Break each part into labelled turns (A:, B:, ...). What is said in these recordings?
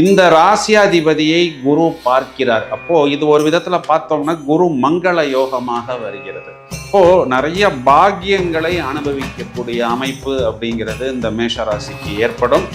A: இந்த ராசியாதிபதியை குரு பார்க்கிறார். அப்போ இது ஒரு விதத்துல பார்த்தோம்னா குரு மங்கள யோகமாக வருகிறது. அப்போ நிறைய பாக்கியங்களை அனுபவிக்கக்கூடிய அமைப்பு அப்படிங்கிறது இந்த மேஷ ராசிக்கு ஏற்படும்.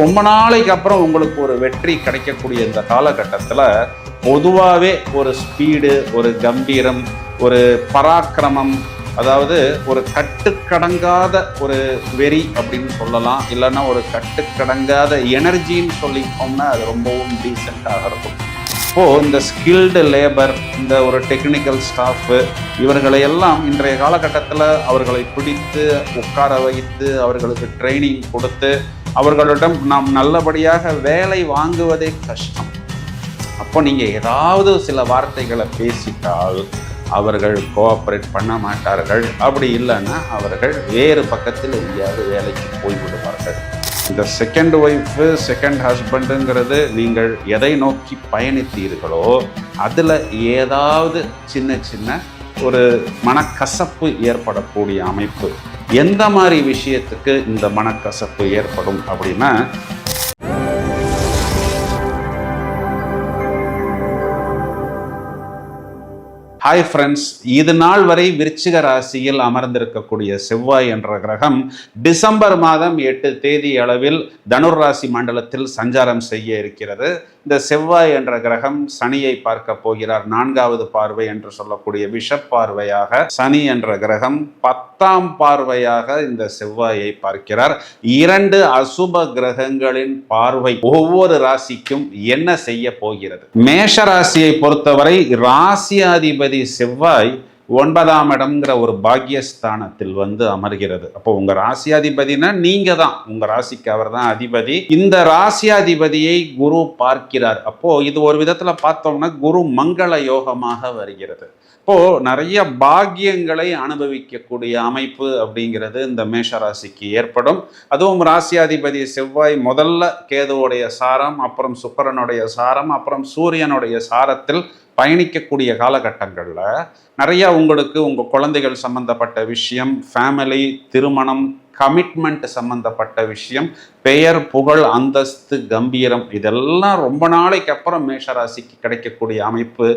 A: ரொம்ப நாளைக்கு அப்புறம் உங்களுக்கு ஒரு வெற்றி கிடைக்கக்கூடிய இந்த காலகட்டத்தில் பொதுவாகவே ஒரு ஸ்பீடு ஒரு கம்பீரம் ஒரு பராக்கிரமம் அதாவது ஒரு கட்டுக்கடங்காத ஒரு வெறி அப்படின்னு சொல்லலாம். இல்லைன்னா ஒரு கட்டுக்கடங்காத எனர்ஜின்னு சொல்லிட்டோம்னா அது ரொம்பவும் டீசெண்டாக இருக்கும். இப்போது இந்த ஸ்கில்டு லேபர் இந்த ஒரு டெக்னிக்கல் ஸ்டாஃபு இவர்களை எல்லாம் இன்றைய காலகட்டத்தில் அவர்களை பிடித்து உட்கார வைத்து அவர்களுக்கு ட்ரைனிங் கொடுத்து அவர்களிடம் நாம் நல்லபடியாக வேலை வாங்குவதே கஷ்டம். அப்போ நீங்கள் ஏதாவது சில வார்த்தைகளை பேசிட்டால் அவர்கள் கோஆப்ரேட் பண்ண மாட்டார்கள். அப்படி இல்லைன்னா அவர்கள் வேறு பக்கத்தில் எங்கேயாவது வேலைக்கு போய்விடுவார்கள். இந்த செகண்ட் ஒய்ஃபு செகண்ட் ஹஸ்பண்டுங்கிறது நீங்கள் எதை நோக்கி பயணித்தீர்களோ அதில் ஏதாவது சின்ன சின்ன ஒரு மனக்கசப்பு ஏற்படக்கூடிய அமைப்பு. எந்த மாதிரி விஷயத்துக்கு இந்த மனக்கசப்பு ஏற்படும் அப்படின்னா ஹாய் ஃப்ரெண்ட்ஸ் இது நாள் வரை விருச்சிக ராசியில் அமர்ந்திருக்கக்கூடிய செவ்வாய் என்ற கிரகம் டிசம்பர் மாதம் எட்டு தேதி அளவில் தனுர் ராசி மண்டலத்தில் சஞ்சாரம் செய்ய இருக்கிறது. இந்த செவ்வாய் என்ற கிரகம் சனியை பார்க்க போகிறார். நான்காவது பார்வை என்று சொல்லக்கூடிய விஷப் பார்வையாக சனி என்ற கிரகம் பத்தாம் பார்வையாக இந்த செவ்வாயை பார்க்கிறார். இரண்டு அசுப கிரகங்களின் பார்வை ஒவ்வொரு ராசிக்கும் என்ன செய்ய போகிறது? மேஷ ராசியை பொறுத்தவரை ராசியாதிபதி செவ்வாய் ஒன்பதாம் இடம்ங்கிற ஒரு பாக்கியஸ்தானத்தில் வந்து அமர்கிறது. அப்போ உங்க ராசியாதிபதினா நீங்க தான் உங்க ராசிக்கு அவர் தான் அதிபதி. இந்த ராசியாதிபதியை குரு பார்க்கிறார். அப்போ இது ஒரு விதத்துல பார்த்தோம்னா குரு மங்கள யோகமாக வருகிறது. இப்போ நிறைய பாக்கியங்களை அனுபவிக்கக்கூடிய அமைப்பு அப்படிங்கிறது இந்த மேஷ ராசிக்கு ஏற்படும். அதுவும் ராசியாதிபதி செவ்வாய் முதல்ல கேதுவோடைய சாரம் அப்புறம் சுக்கரனுடைய சாரம் அப்புறம் சூரியனுடைய சாரத்தில் பயணிக்கக்கூடிய காலகட்டங்களில் நிறையா உங்களுக்கு உங்கள் குழந்தைகள் சம்மந்தப்பட்ட விஷயம் ஃபேமிலி திருமணம் கமிட்மெண்ட் சம்மந்தப்பட்ட விஷயம் பெயர் புகழ் அந்தஸ்து கம்பீரம் இதெல்லாம் ரொம்ப நாளைக்கு அப்புறம் மேஷராசிக்கு கிடைக்கக்கூடிய அமைப்பு.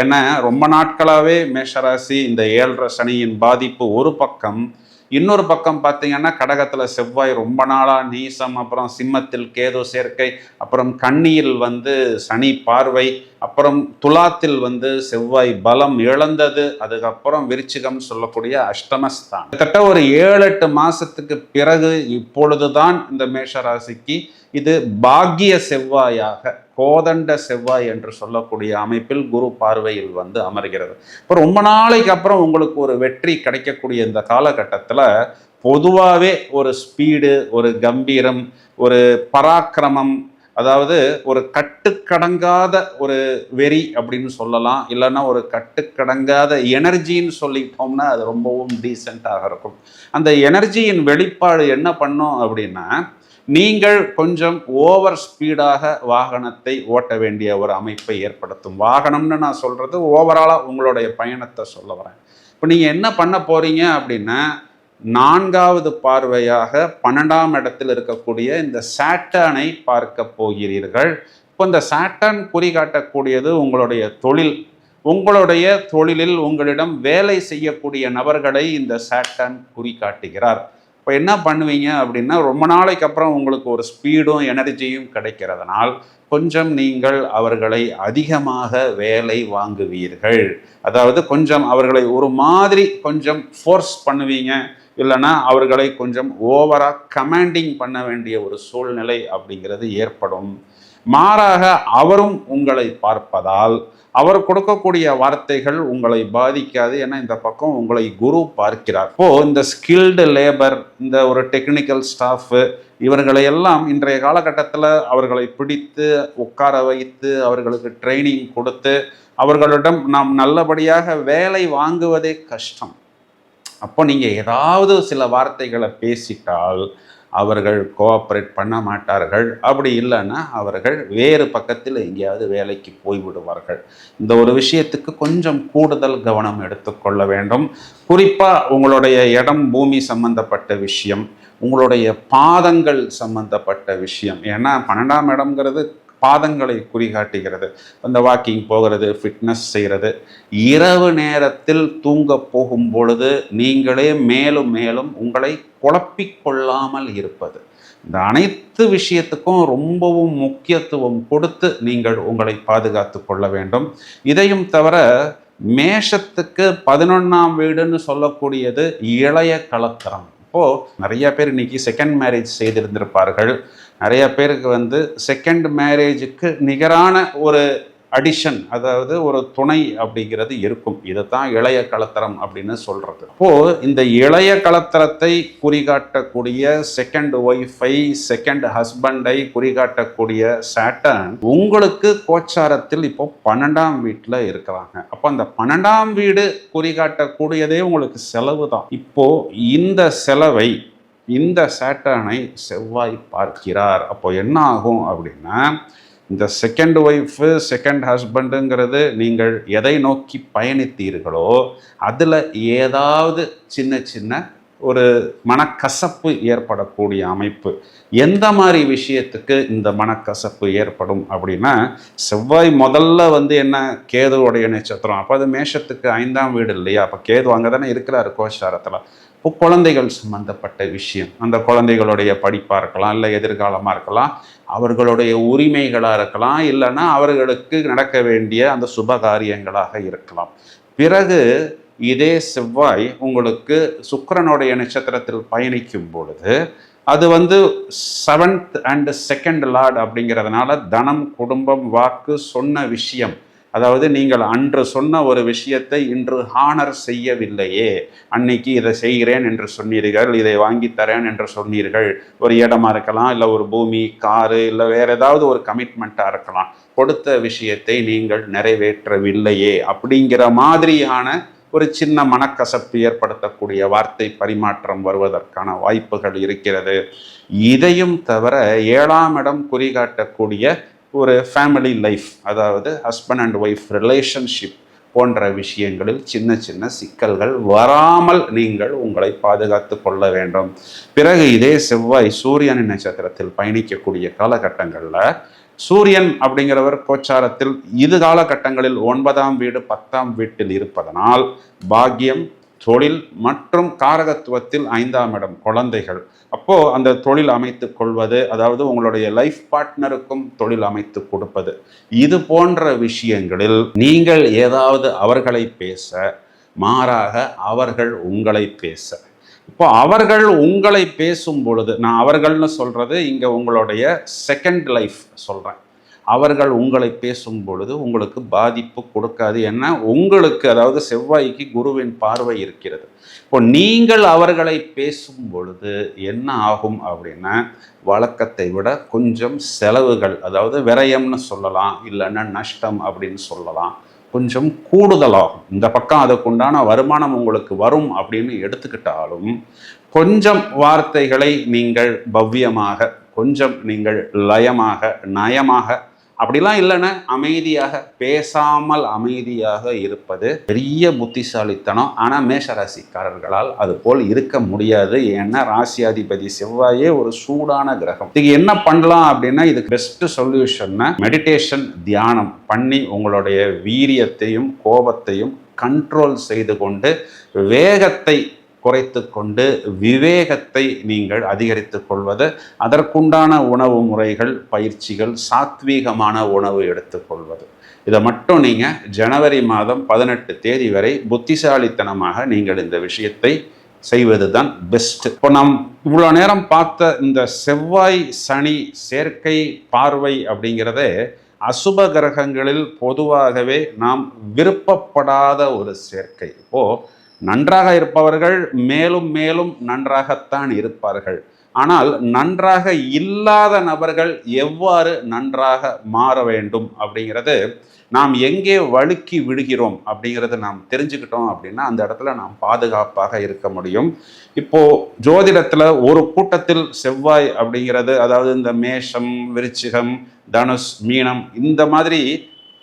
A: ஏன்னா ரொம்ப நாட்களாகவே மேஷராசி இந்த ஏழரை சனியின் பாதிப்பு ஒரு பக்கம். இன்னொரு பக்கம் பார்த்தீங்கன்னா கடகத்தில் செவ்வாய் ரொம்ப நாளாக நீசம் அப்புறம் சிம்மத்தில் கேது சேர்க்கை அப்புறம் கண்ணியில் வந்து சனி பார்வை அப்புறம் துலாத்தில் வந்து செவ்வாய் பலம் இழந்தது அதுக்கப்புறம் விருச்சிகம் சொல்லக்கூடிய அஷ்டமஸ்தான் கிட்டத்தட்ட ஒரு ஏழு எட்டு மாதத்துக்கு பிறகு இப்பொழுதுதான் இந்த மேஷராசிக்கு இது பாக்கிய செவ்வாயாக கோதண்ட செவ்வாய் என்று சொல்லக்கூடிய அமைப்பில் குரு பார்வையில் வந்து அமர்கிறது. இப்போ ரொம்ப நாளைக்கு அப்புறம் உங்களுக்கு ஒரு வெற்றி கிடைக்கக்கூடிய இந்த காலகட்டத்தில் பொதுவாகவே ஒரு ஸ்பீடு ஒரு கம்பீரம் ஒரு பராக்கிரமம் அதாவது ஒரு கட்டுக்கடங்காத ஒரு வெறி அப்படின்னு சொல்லலாம். இல்லைன்னா ஒரு கட்டுக்கடங்காத எனர்ஜின்னு சொல்லிட்டோம்னா அது ரொம்பவும் டீசெண்டாக இருக்கும். அந்த எனர்ஜியின் வெளிப்பாடு என்ன பண்ணும் அப்படின்னா நீங்கள் கொஞ்சம் ஓவர் ஸ்பீடாக வாகனத்தை ஓட்ட வேண்டிய ஒரு அமைப்பை ஏற்படுத்தும். வாகனம்னு நான் சொல்கிறது ஓவராலாக உங்களுடைய பயணத்தை சொல்ல வரேன். இப்போ நீங்கள் என்ன பண்ண போகிறீங்க அப்படின்னா நான்காவது பார்வையாக பன்னெண்டாம் இடத்தில் இருக்கக்கூடிய இந்த சாட்டனை பார்க்க போகிறீர்கள். இப்போ இந்த சாட்டன் குறிகாட்டக்கூடியது உங்களுடைய தொழில். உங்களுடைய தொழிலில் உங்களிடம் வேலை செய்யக்கூடிய நபர்களை இந்த சாட்டன் குறிகாட்டுகிறார் இப்போ என்ன பண்ணுவீங்க அப்படின்னா ரொம்ப நாளைக்கு அப்புறம் உங்களுக்கு ஒரு ஸ்பீடும் எனர்ஜியும் கிடைக்கிறதுனால் கொஞ்சம் நீங்கள் அவர்களை அதிகமாக வேலை வாங்குவீர்கள். அதாவது கொஞ்சம் அவர்களை ஒரு மாதிரி கொஞ்சம் ஃபோர்ஸ் பண்ணுவீங்க. இல்லைன்னா அவர்களை கொஞ்சம் ஓவராக கமாண்டிங் பண்ண வேண்டிய ஒரு சூழ்நிலை அப்படிங்கிறது ஏற்படும். மாறாக அவரும் உங்களை பார்ப்பதால் அவர் கொடுக்கக்கூடிய வார்த்தைகள் உங்களை பாதிக்காது ஏன்னா இந்த பக்கம் உங்களை குரு பார்க்கிறார். இப்போ இந்த ஸ்கில்டு லேபர் இந்த ஒரு டெக்னிக்கல் ஸ்டாஃப் இவர்களை எல்லாம் இன்றைய காலகட்டத்தில் அவர்களை பிடித்து உட்கார வைத்து அவர்களுக்கு ட்ரைனிங் கொடுத்து அவர்களிடம் நாம் நல்லபடியாக வேலை வாங்குவதே கஷ்டம். அப்போ நீங்கள் ஏதாவது சில வார்த்தைகளை பேசிட்டால் அவர்கள் கோஆப்ரேட் பண்ண மாட்டார்கள். அப்படி இல்லைன்னா அவர்கள் வேறு பக்கத்தில் எங்கேயாவது வேலைக்கு போய்விடுவார்கள். இந்த ஒரு விஷயத்துக்கு கொஞ்சம் கூடுதல் கவனம் எடுத்துக்கொள்ள வேண்டும். குறிப்பாக உங்களுடைய இடம் பூமி சம்பந்தப்பட்ட விஷயம் உங்களுடைய பாதங்கள் சம்பந்தப்பட்ட விஷயம். ஏன்னா பன்னெண்டாம் இடம்ங்கிறது பாதங்களை குறிகாட்டுகிறது. அந்த வாக்கிங் போகிறது ஃபிட்னஸ் செய்கிறது. இரவு நேரத்தில் தூங்க போகும் பொழுது நீங்களே மேலும் மேலும் உங்களை குழப்பிக் கொள்ளாமல் இருப்பது. இந்த அனைத்து விஷயத்துக்கும் ரொம்பவும் முக்கியத்துவம் கொடுத்து நீங்கள் உங்களை பாதுகாத்து கொள்ள வேண்டும். இதையும் தவிர மேஷத்துக்கு பதினொன்றாம் வீடுன்னு சொல்லக்கூடியது இளைய கலத்தரம். இப்போது நிறைய பேர் இன்னைக்கு செகண்ட் மேரேஜ் செய்திருந்திருப்பார்கள். நிறைய பேருக்கு வந்து செகண்ட் மேரேஜுக்கு நிகரான ஒரு அடிஷன் அதாவது ஒரு துணை அப்படிங்கிறது இருக்கும். இதைத்தான் இளைய கலத்தரம் அப்படின்னு சொல்கிறது அப்போது இந்த இளைய கலத்தரத்தை குறிகாட்டக்கூடிய செகண்ட் ஒய்ஃபை செகண்ட் ஹஸ்பண்டை குறிகாட்டக்கூடிய சேட்டன் உங்களுக்கு கோச்சாரத்தில் இப்போ பன்னெண்டாம் வீட்டில் இருக்கிறாங்க. அப்போ அந்த பன்னெண்டாம் வீடு குறிகாட்டக்கூடியதே உங்களுக்கு செலவு தான் இப்போது இந்த செலவை இந்த சேட்டனை செவ்வாய் பார்க்கிறார். அப்போ என்ன ஆகும் அப்படின்னா இந்த செகண்ட் ஒய்ஃபு செகண்ட் ஹஸ்பண்டுங்கிறது நீங்கள் எதை நோக்கி பயணித்தீர்களோ அதில் ஏதாவது சின்ன சின்ன ஒரு மனக்கசப்பு ஏற்படக்கூடிய அமைப்பு. எந்த மாதிரி விஷயத்துக்கு இந்த மனக்கசப்பு ஏற்படும் அப்படின்னா செவ்வாய் முதல்ல வந்து என்ன கேதுவோடைய நட்சத்திரம். அப்போ அது மேஷத்துக்கு ஐந்தாம் வீடு இல்லையா? அப்போ கேது அங்கே தானே இருக்கிறாரு கோஷாரத்தில் இப்போ குழந்தைகள் சம்பந்தப்பட்ட விஷயம். அந்த குழந்தைகளுடைய படிப்பாக இருக்கலாம் இல்லை எதிர்காலமாக இருக்கலாம் அவர்களுடைய உரிமைகளாக இருக்கலாம் இல்லைன்னா அவர்களுக்கு நடக்க வேண்டிய அந்த சுப காரியங்களாக இருக்கலாம். பிறகு இதே செவ்வாய் உங்களுக்கு சுக்கரனுடைய நட்சத்திரத்தில் பயணிக்கும் பொழுது அது வந்து செவன்த் அண்ட் செகண்ட் லார்ட் அப்படிங்கிறதுனால தனம் குடும்பம் வாக்கு சொன்ன விஷயம் அதாவது நீங்கள் அன்று சொன்ன ஒரு விஷயத்தை இன்று ஹானர் செய்யவில்லையே. அன்னைக்கு இதை செய்கிறேன் என்று சொன்னீர்கள் இதை வாங்கி தரேன் என்று சொன்னீர்கள். ஒரு இடமா இருக்கலாம் இல்லை ஒரு பூமி காரு இல்லை வேற ஏதாவது ஒரு கமிட்மெண்ட்டாக இருக்கலாம். கொடுத்த விஷயத்தை நீங்கள் நிறைவேற்றவில்லையே அப்படிங்கிற மாதிரியான ஒரு சின்ன மனக்கசப்பு ஏற்படுத்தக்கூடிய வார்த்தை பரிமாற்றம் வருவதற்கான வாய்ப்புகள் இருக்கிறது. இதையும் தவிர ஏழாம் இடம் குறிகாட்டக்கூடிய ஒரு ஃபேமிலி லைஃப் அதாவது ஹஸ்பண்ட் அண்ட் ஒய்ஃப் ரிலேஷன்ஷிப் போன்ற விஷயங்களில் சின்ன சின்ன சிக்கல்கள் வராமல் நீங்கள் உங்களை பாதுகாத்து கொள்ள வேண்டும். பிறகு இதே செவ்வாய் சூரியனின் நட்சத்திரத்தில் பயணிக்கக்கூடிய காலகட்டங்களில் சூரியன் அப்படிங்கிறவர் கோச்சாரத்தில் இது காலகட்டங்களில் ஒன்பதாம் வீடு பத்தாம் வீட்டில் இருப்பதனால் பாக்கியம் தொழில் மற்றும் காரகத்துவத்தில் ஐந்தாம் இடம் குழந்தைகள். அப்போ அந்த தொழில் அமைத்து கொள்வது அதாவது உங்களுடைய லைஃப் பார்ட்னருக்கும் தொழில் அமைத்து கொடுப்பது. இது போன்ற விஷயங்களில் நீங்கள் ஏதாவது அவர்களை பேச மாறாக அவர்கள் உங்களை பேச. இப்போ அவர்கள் உங்களை பேசும் பொழுது நான் அவர்கள்னு சொல்றது இங்க உங்களுடைய செகண்ட் லைஃப் சொல்றேன். அவர்கள் உங்களை பேசும் பொழுது உங்களுக்கு பாதிப்பு கொடுக்காது ஏன்னா உங்களுக்கு அதாவது செவ்வாய்க்கு குருவின் பார்வை இருக்கிறது. இப்போ நீங்கள் அவர்களை பேசும் பொழுது என்ன ஆகும் அப்படின்னா வழக்கத்தை விட கொஞ்சம் செலவுகள் அதாவது விரயம்னு சொல்லலாம் இல்லைன்னா நஷ்டம் அப்படின்னு சொல்லலாம் கொஞ்சம் கூடுதலாகும். இந்த பக்கம் அதுக்குண்டான வருமானம் உங்களுக்கு வரும் அப்படின்னு எடுத்துக்கிட்டாலும் கொஞ்சம் வார்த்தைகளை நீங்கள் பவ்யமாக கொஞ்சம் நீங்கள் லயமாக நயமாக அப்படிலாம் இல்லைன்னா அமைதியாக பேசாமல் அமைதியாக இருப்பது பெரிய புத்திசாலித்தனம். ஆனால் மேஷராசிக்காரர்களால் அது போல் இருக்க முடியாது. ஏன்னா ராசியாதிபதி செவ்வாயே ஒரு சூடான கிரகம். இதுக்கு என்ன பண்ணலாம் அப்படின்னா இதுக்கு பெஸ்ட் சொல்யூஷன்னா மெடிடேஷன் தியானம் பண்ணி உங்களுடைய வீரியத்தையும் கோபத்தையும் கண்ட்ரோல் செய்து கொண்டு வேகத்தை குறைத்து கொண்டு விவேகத்தை நீங்கள் அதிகரித்து கொள்வது அதற்குண்டான உணவு முறைகள் பயிற்சிகள் சாத்வீகமான உணவு எடுத்துக்கொள்வது இதை மட்டும் நீங்கள் ஜனவரி மாதம் பதினெட்டு தேதி வரை புத்திசாலித்தனமாக நீங்கள் இந்த விஷயத்தை செய்வது தான் பெஸ்ட் இப்போ நாம் இவ்வளோ நேரம் பார்த்த இந்த செவ்வாய் சனி சேர்க்கை பார்வை அப்படிங்கிறதே அசுப கிரகங்களில் பொதுவாகவே நாம் விருப்பப்படாத ஒரு சேர்க்கை இப்போது நன்றாக இருப்பவர்கள் மேலும் மேலும் நன்றாகத்தான் இருப்பார்கள். ஆனால் நன்றாக இல்லாத நபர்கள் எவ்வாறு நன்றாக மாற வேண்டும் அப்படிங்கிறது நாம் எங்கே வழுக்கி விடுகிறோம் அப்படிங்கிறத நாம் தெரிஞ்சுக்கிட்டோம் அப்படின்னா அந்த இடத்துல நாம் பாதுகாப்பாக இருக்க முடியும். இப்போ ஜோதிடத்தில் ஒரு கூட்டத்தில் செவ்வாய் அப்படிங்கிறது அதாவது இந்த மேஷம் விருச்சிகம் தனுஷ் மீனம் இந்த மாதிரி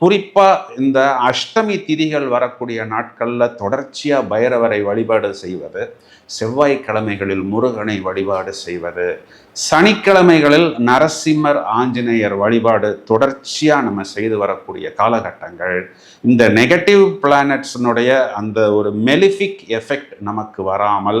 A: குறிப்பாக இந்த அஷ்டமி திதிகள் வரக்கூடிய நாட்களில் தொடர்ச்சியாக பைரவரை வழிபாடு செய்வது செவ்வாய்க்கிழமைகளில் முருகனை வழிபாடு செய்வது சனிக்கிழமைகளில் நரசிம்மர் ஆஞ்சநேயர் வழிபாடு தொடர்ச்சியாக நம்ம செய்து வரக்கூடிய காலகட்டங்கள். இந்த நெகட்டிவ் பிளானட்ஸினுடைய அந்த ஒரு மெலிஃபிக் எஃபெக்ட் நமக்கு வராமல்